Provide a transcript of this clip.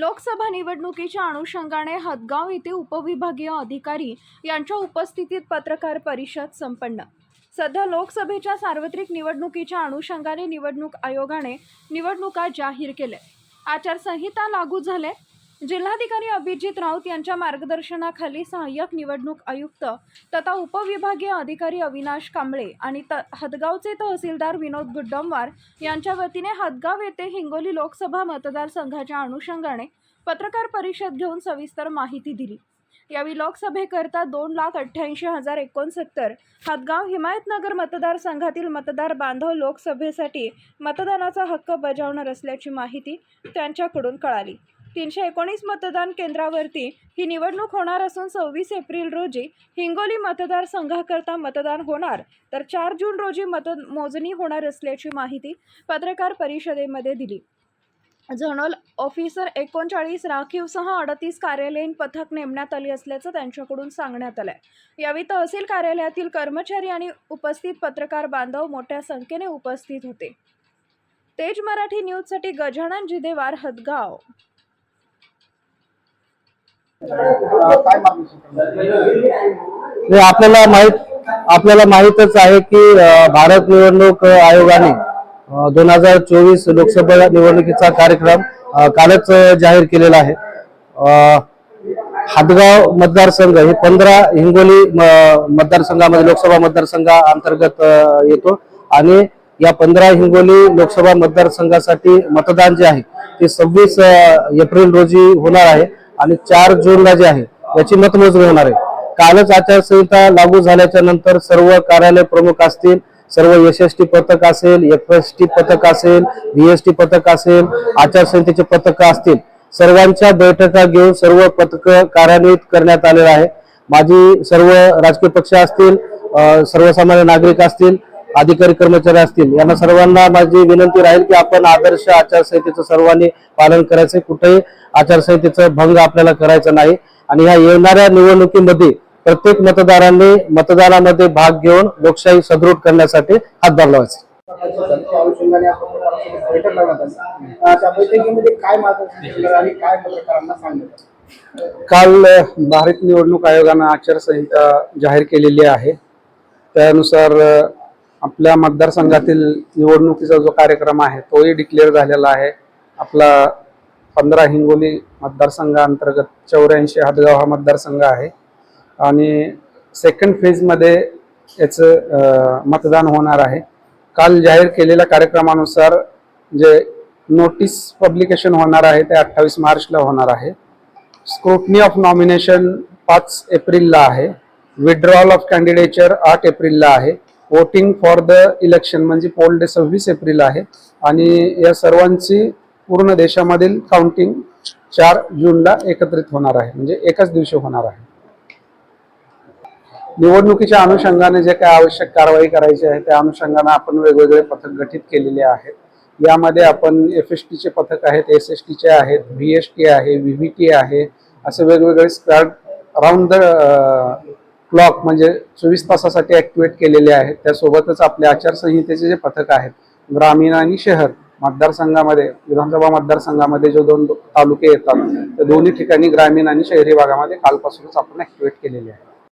लोकसभा निवडणुकीच्या अनुषंगाने हदगाव येथे उपविभागीय अधिकारी यांच्या उपस्थितीत पत्रकार परिषद संपन्न. सध्या लोकसभेच्या सार्वत्रिक निवडणुकीच्या अनुषंगाने निवडणूक आयोगाने निवडणुका जाहीर केल्या. आचारसंहिता लागू झाले जिल्हाधिकारी अभिजित राऊत यांच्या मार्गदर्शनाखाली सहाय्यक निवडणूक आयुक्त तथा उपविभागीय अधिकारी अविनाश कांबळे आणि त हदगावचे तहसीलदार विनोद गुड्डमवार यांच्या वतीने हदगाव येथे हिंगोली लोकसभा मतदारसंघाच्या अनुषंगाने पत्रकार परिषद घेऊन सविस्तर माहिती दिली. यावेळी लोकसभेकरता दोन लाख अठ्ठ्याऐंशी हजार एकोणसत्तर हदगाव हिमायतनगर मतदारसंघातील मतदार बांधव लोकसभेसाठी मतदानाचा हक्क बजावणार असल्याची माहिती त्यांच्याकडून कळाली. तीनशे एकोणीस मतदान केंद्रावरती ही निवडणूक होणार असून सव्वीस एप्रिल रोजी हिंगोली मतदारसंघाकरता मतदान होणार. तर चार जून रोजी मत मोजणी होणार असल्याची माहिती पत्रकार परिषदेमध्ये दिली. झोनल ऑफिसर एकोणचाळीस राखीवसह अडतीस कार्यालयीन पथक नेमण्यात आली असल्याचं त्यांच्याकडून सांगण्यात आलं आहे यावेळी तहसील कार्यालयातील कर्मचारी आणि उपस्थित पत्रकार बांधव मोठ्या संख्येने उपस्थित होते. तेज मराठी न्यूजसाठी गजानन जिदेवार हदगाव. आपल्याला माहीत आपल्याला माहितच आहे की भारत निवडणूक आयोगाने दोन हजार चोवीस लोकसभा निवडणुकीचा कार्यक्रम कालच जाहीर केलेला आहे. अ, हातगाव मतदारसंघ हे पंधरा हिंगोली म- मतदारसंघामध्ये लोकसभा मतदारसंघा अंतर्गत येतो. आणि या पंधरा हिंगोली लोकसभा मतदारसंघासाठी मतदान जे आहे ते सव्वीस एप्रिल रोजी होणार आहे. आणि चार जूनला जे आहे याची मतमोजणी होणार आहे. कालच आचारसंहिता लागू झाल्याच्यानंतर सर्व कार्यालय प्रमुख असतील सर्व एस एस टी पथक असेल एफ एस टी पथक असेल व्हीएसटी पथक असेल आचारसंहितेचे पथक असतील सर्वांच्या बैठका घेऊन सर्व पथक कार्यान्वित करण्यात आलेलं आहे. माझी सर्व राजकीय पक्ष असतील सर्वसामान्य नागरिक असतील अधिकारी कर्मचारी असतील यांना सर्वांना माझी विनंती राहील की आपण आदर्श आचारसंहितेचं सर्वांनी पालन करायचं कुठेही आचारसंहितेचं भंग आपल्याला करायचं नाही. आणि ह्या येणाऱ्या निवडणुकीमध्ये प्रत्येक मतदारांनी मतदानामध्ये भाग घेऊन लोकशाही सदृढ करण्यासाठी हातभार लावायचा केलं भारत निवडणूक आयोगानं आचारसंहिता जाहीर केलेली आहे. त्यानुसार आपल्या मतदारसंघातील निवडणुकीचा जो कार्यक्रम आहे तोही डिक्लेअर झालेला आहे. आपला पंधरा हिंगोली मतदारसंघाअंतर्गत चौऱ्याऐंशी हदगाव हा मतदारसंघ आहे. आणि सेकंड फेजमध्ये याचं मतदान होणार आहे. काल जाहीर केलेल्या कार्यक्रमानुसार जे नोटीस पब्लिकेशन होणार आहे ते अठ्ठावीस मार्चला होणार आहे. स्क्रुटनी ऑफ नॉमिनेशन पाच एप्रिलला आहे. विड्रॉल ऑफ कॅन्डिडेचर आठ एप्रिलला आहे. वोटिंग फॉर द इलेक्शन म्हणजे पोल डे सव्वीस एप्रिल आहे. आणि या सर्वांची पूर्ण देशामधील काउंटिंग चार जूनला एकत्रित होणार आहे. म्हणजे एकाच दिवशी होणार आहे. निवडणुकीच्या अनुषंगाने जे काय आवश्यक कारवाई करायची आहे त्या अनुषंगाने आपण वेगवेगळे पथक गठीत केलेले आहेत. यामध्ये आपण एफ एस टीचे पथक आहेत एस एस टीचे आहेत व्ही एस टी आहे व्ही व्ही टी आहे असे वेगवेगळे स्क्वॅड राऊंड द क्लॉक म्हणजे चोवीस तासासाठी ॲक्टिवेट केलेले आहेत. त्यासोबतच आपल्या आचारसंहितेचे जे पथक आहेत ग्रामीण आणि शहर मतदारसंघामध्ये विधानसभा मतदारसंघामध्ये जो दोन तालुके येतात त्या दोन्ही ठिकाणी ग्रामीण आणि शहरी भागामध्ये कालपासूनच आपण ॲक्टिवेट केलेले आहे